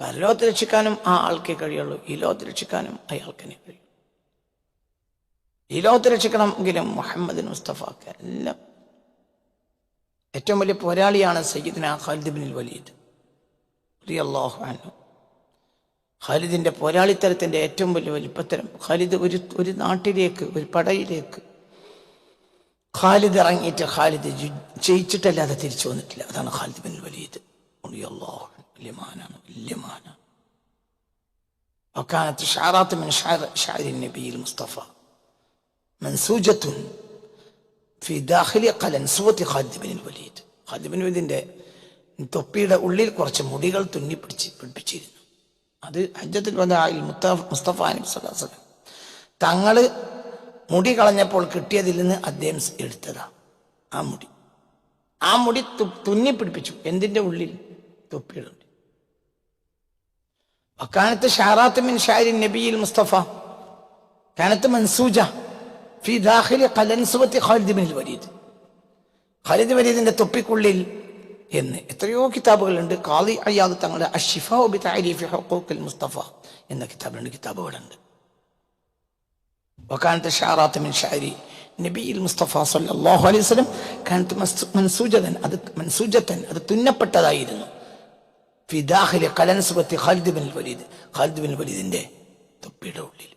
പരലോകത്ത് രക്ഷിക്കാനും ആ ആൾക്കേ കഴിയുള്ളൂ. ഈ ലോകത്ത് രക്ഷിക്കാനും അയാൾക്കനെ കഴിയും. ഈ ലോകത്ത് രക്ഷിക്കണമെങ്കിലും മുഹമ്മദ് മുസ്തഫാക്ക് എല്ലാം. ഏറ്റവും വലിയ പോരാളിയാണ് സയ്യിദിന ഖാലിദ് ബിൻ വലീദ് റളിയല്ലാഹു അൻഹു. ഖാലിദിന്റെ പോരാളിത്തരത്തിന്റെ ഏറ്റവും വലിയ വലിപ്പത്തരം ഖാലിദ് ഒരു ഒരു നാട്ടിലേക്ക് ഒരു പടയിലേക്ക് ഖാലിദ് ഇറങ്ങിയിട്ട് ഖാലിദ് ജയിച്ചിട്ടല്ലാതെ തിരിച്ചു വന്നിട്ടില്ല. അതാണ് ഖാലിദ് ബിൻ വലീദ് അള്ളാഹു. വലിയ മാനാണ് وكانت اشعارات من شعر, شعر النبي المصطفى منسوجة في داخل قلن قلنسوة خالد بن الوليد خالد بن الوليد الوليدിന്റെ തൊപ്പിയുടെ ഉള്ളിൽ കുറച്ച് മുടികൾ തുന്നി പിടിച്ച് പിടിപ്പിച്ചിരുന്നു. അത് ഹജ്ജത്തിൽ വന്ന മുസ്തഫ അലി സ്വലാസ് തങ്ങൾ മുടി കളഞ്ഞപ്പോൾ കിട്ടിയതിൽ നിന്ന് അദ്ദേഹം എടുത്തതാ ആ മുടി. ആ മുടി തുന്നി പിടിപ്പിച്ചു. എന്തിന്റെ ഉള്ളിൽ? തൊപ്പിയിടും وكانت شعارات من شعر النبي المصطفى كانت منسوجة في داخل قلنسوة خالد بن الوليد ഖാലിദ് വരീദിന്റെ തൊപ്പിക്കുള്ളിൽ എന്ന് എത്രയോ കിതാബുകളുണ്ട് കാളി അയ്യാദ് തങ്ങളുടെ അഷിഫ ബി താരിഫി ഹുഖൂഖിൽ മുസ്തഫ എന്ന കിതാബിലുണ്ട് കിതാബുകളുണ്ട് وكانت شعارات من شعر نبي المصطفى صلى الله عليه وسلم كانت منسوجة അത് منسوجة അത് തുന്നപ്പെട്ടതായിരുന്നു في داخل قلنسبة خالد بن الوليد. خالد بن الوليد عنده تبيده ولي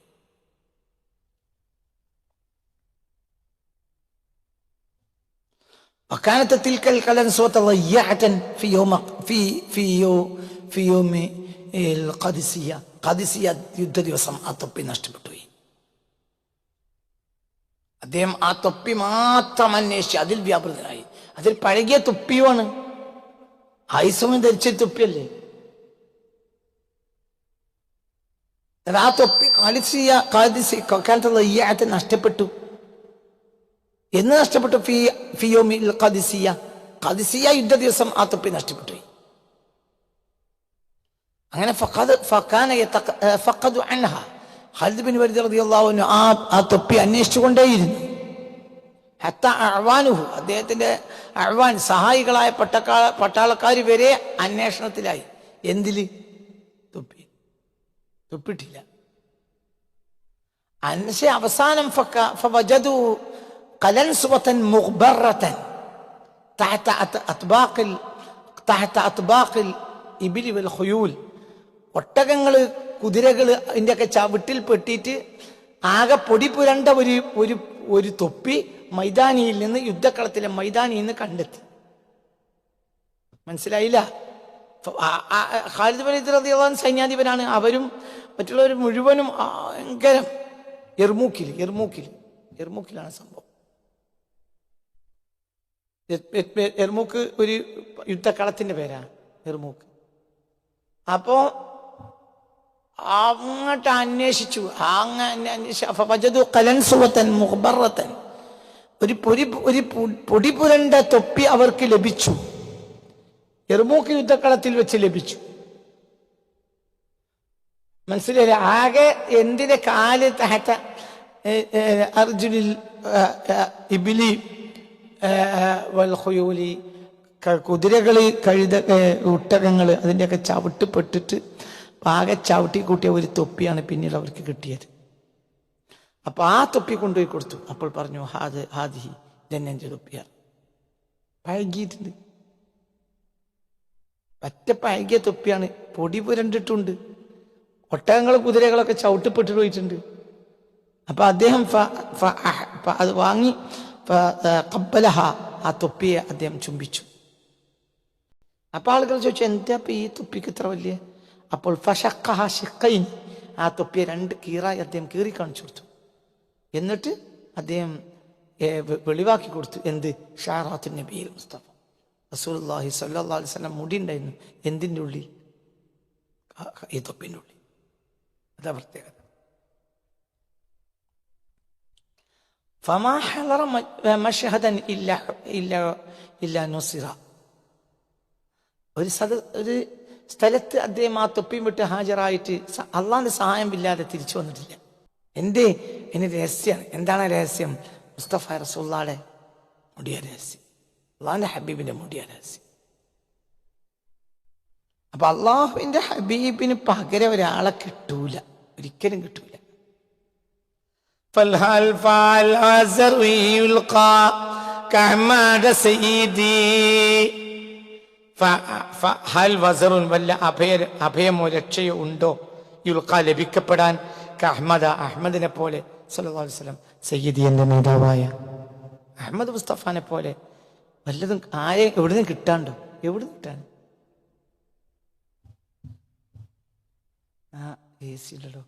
فكانت تلك القلنسبة ضيعة في يوم في في يوم في يوم القادسية قادسية يد ديوسم أطبي نشتبتوي أديم أطبي ما تمنيش أدل بيابردناي أدل بارجية تبيه ആയുസമയം ധരിച്ച തൊപ്പിയല്ലേ? ആ തൊപ്പി കാലിസിയ കാലിസി കാലത്തുള്ള ഈ ആയത്തെ നഷ്ടപ്പെട്ടു. എന്ന് നഷ്ടപ്പെട്ടു? ഫി ഫിയോമിൽ കാദിസിയ കാദിസിയ യുദ്ധ ദിവസം ആ തൊപ്പി നഷ്ടപ്പെട്ടു. അങ്ങനെ ഫഖദ് ഫഖാന ഫഖദു അൻഹ. ഖാലിദ് ബിൻ വരിദ് റളിയല്ലാഹു അൻഹു ആ ആ തൊപ്പി അന്വേഷിച്ചുകൊണ്ടേയിരുന്നു ഹത്ത അഹ്വാനുഹു അദ്ദേഹത്തിന്റെ അഹ്വാൻ സഹായികളായ പട്ടക്കാ പട്ടാളക്കാർ വരെ അന്വേഷണത്തിലായി എന്തില് തൊപ്പി തൊപ്പിട്ടില്ല അന്വേഷ അവസാനം ഫക്ക- ഫവജദു قلنسوة مغبرة تحت أط- أطباق ال... تحت أطباق الإبل والخيول ഒട്ടകങ്ങള് കുതിരകള് അതിൻ്റെയൊക്കെ ചവിട്ടിൽ പെട്ടിട്ട് ആകെ പൊടി പുരണ്ട ഒരു ഒരു ഒരു തൊപ്പി മൈതാനിയിൽ നിന്ന് യുദ്ധക്കളത്തിലെ മൈതാനിയിൽ നിന്ന് കണ്ടെത്തി. മനസ്സിലായില്ല? ഖാലിദ് സൈന്യാധിപനാണ്. അവരും മറ്റുള്ളവർ മുഴുവനും ഭയങ്കര എർമൂക്കിൽ എർമൂക്കിൽ എർമൂക്കിലാണ് സംഭവം. എർമൂക്ക് ഒരു യുദ്ധക്കളത്തിന്റെ പേരാണ് എർമൂക്ക്. അപ്പോ അങ്ങോട്ട് അന്വേഷിച്ചു. അങ്ങനെ അന്വേഷിച്ചു അപ്പൊ വജദു കലൻസുവത്തൻ മുഹബറത്തൻ ഒരു പൊരി ഒരു പൊടി പുരണ്ട തൊപ്പി അവർക്ക് ലഭിച്ചു. എർമൂക്ക് യുദ്ധക്കളത്തിൽ വെച്ച് ലഭിച്ചു. മനസ്സിലായി ആകെ എന്തിന്റെ കാൽ തഹത്ത അർജുനിൽ ഇബിലി വൽഹുലി കുതിരകൾ കഴുത ഒട്ടകങ്ങൾ അതിന്റെയൊക്കെ ചവിട്ട് പെട്ടിട്ട് ആകെ ചവിട്ടി കൂട്ടിയ ഒരു തൊപ്പിയാണ് പിന്നീട് അവർക്ക് കിട്ടിയത്. അപ്പൊ ആ തൊപ്പി കൊണ്ടുപോയി കൊടുത്തു. അപ്പോൾ പറഞ്ഞു ഹാദ് ഹാദിഹി ഇതെന്നെ തൊപ്പിയാണ് പഴകിയിട്ടുണ്ട്. പറ്റ പഴകിയ തൊപ്പിയാണ്. പൊടി പുരണ്ടിട്ടുണ്ട്. ഒട്ടകങ്ങൾ കുതിരകളൊക്കെ ചവിട്ടിപ്പെട്ടു പോയിട്ടുണ്ട്. അപ്പൊ അദ്ദേഹം അത് വാങ്ങി കപ്പലഹ ആ തൊപ്പിയെ അദ്ദേഹം ചുംബിച്ചു. അപ്പൊ ആളുകൾ ചോദിച്ചു എന്താ ഇപ്പൊ ഈ തൊപ്പിക്ക് ഇത്ര വലിയ? അപ്പോൾ ഫഷക്കഹ ഷിക്കൈൻ ആ തൊപ്പിയെ രണ്ട് കീറായി അദ്ദേഹം കീറി കാണിച്ചു കൊടുത്തു. എന്നിട്ട് അദ്ദേഹം വെളിവാക്കി കൊടുത്തു. എന്ത്? ഷാറാത്തു നബിയിൽ മുസ്തഫ. റസൂലി സല്ലാ അലൈഹി സ്വലം മുടി ഉണ്ടായിരുന്നു. എന്തിന്റെ ഉള്ളിൽ ഈ തൊപ്പിന്റെ ഉള്ളിൽ അതാ പ്രത്യേകത. ഒരു സദ ഒരു സ്ഥലത്ത് അദ്ദേഹം ആ തൊപ്പിയും വിട്ട് ഹാജരായിട്ട് അള്ളാന്റെ സഹായമില്ലാതെ തിരിച്ചു വന്നിട്ടില്ല. എന്തേ? എന്റെ രഹസ്യമാണ് എന്താണ് ആ രഹസ്യം മുസ്തഫ റസൂള്ളാടെ മുടിയ രഹസ്യം അള്ളാന്റെ ഹബീബിന്റെ മുടിയ രഹസ്യം അപ്പൊ അള്ളാഹുവിന്റെ ഹബീബിന് പകരം ഒരാളെ കിട്ടൂല ഒരിക്കലും കിട്ടൂല فالهل فالعذر يلقى كحماد سيدي ഫ- ഫ- ഹൽ വസറുൻ വല്ല അഭയ അഭയമോ രക്ഷയോ ഉണ്ടോ യുൽക്ക ലഭിക്കപ്പെടാൻ അഹമ്മദ അഹമ്മദിനെ പോലെ സല്ലല്ലാഹു അലൈഹി വസല്ലം സയ്യിദി എന്റെ നേതാവായ അഹമ്മദ് മുസ്തഫാനെ പോലെ വല്ലതും ആരെ എവിടുന്ന് കിട്ടാണ്ടോ എവിടുന്ന് കിട്ടാൻ ആ എ സി ഇല്ലല്ലോ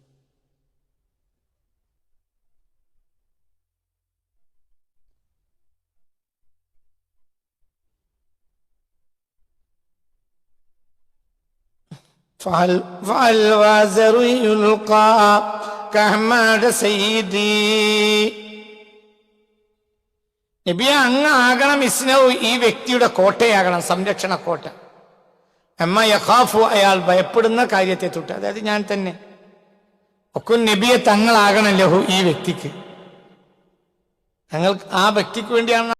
فهل فالوازر يلقى റബ്ബക്കഹ്മാദ സയ്യിദീ. നബിയ അങ്ങ് ആകണം ഇസ്നവ് ഈ വ്യക്തിയുടെ കോട്ടയാകണം സംരക്ഷണ കോട്ട എമ്മ യഖാഫു അയാൾ ഭയപ്പെടുന്ന കാര്യത്തെ തൊട്ട് അതായത് ഞാൻ തന്നെ. ഒക്കെ നബിയെ തങ്ങളാകണം ലഹു ഈ വ്യക്തിക്ക്. ഞങ്ങൾ ആ വ്യക്തിക്ക് വേണ്ടിയാണ്